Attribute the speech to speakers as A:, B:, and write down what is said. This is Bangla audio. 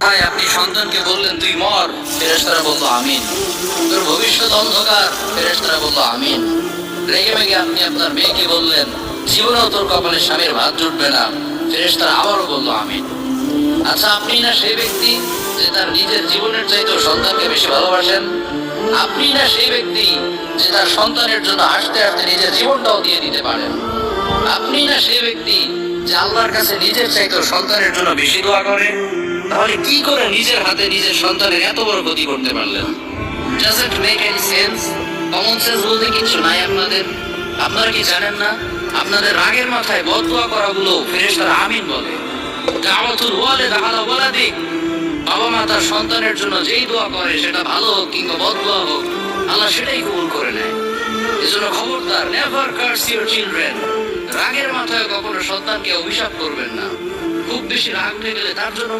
A: ভাই আপনি সন্তানকে বললেন, তুই মর। ফেরেশতারা বলল, আমিন। তোর ভবিষ্যৎ অন্ধকার। ফেরেশতারা বলল, আমিন। রেগে মেগে আপনি আপনার মেয়েকে বললেন, জীবনেও তোর কপালে স্বামীর ভাত জুটবে না। ফেরেশতারা আবারও বলল, আমিন। আচ্ছা আপনি না সেই ব্যক্তি যে তার নিজের জীবনের চাইতেও সন্তানকে বেশি ভালোবাসেন? আপনি না সেই ব্যক্তি যে তার সন্তানের জন্য হাসতে হাসতে নিজের জীবনটাও দিয়ে দিতে পারেন? আপনি না সেই ব্যক্তি যে আল্লাহর কাছে নিজের চাইতেও সন্তানের জন্য বেশি দোয়া করে তাহলে কি করে নিজের হাতে নিজের সন্তানের এত বড় ক্ষতি করতে পারলেন? Doesn't make any sense common sense বলতে কিছু নাই আপনাদের। আপনারা কি জানেন না? আপনাদের রাগের মাথায় বদদোয়া করাগুলো ফেরেশতারা আমিন বলে। দাওয়াতুল ওয়ালিদ আলা ওয়ালাদিক বাবা মা তার সন্তানের জন্য যেই দোয়া করে সেটা ভালো হোক কিংবা বদদোয়া হোক, আল্লাহ সেটাই কবুল করে নেয়। এজন্য খবরদার নেভার কার্স ইউর চিলড্রেন রাগের মাথায় কখনো সন্তানকে অভিশাপ করবেন না। খুব বেশি রাগ হয়ে গেলে তার জন্য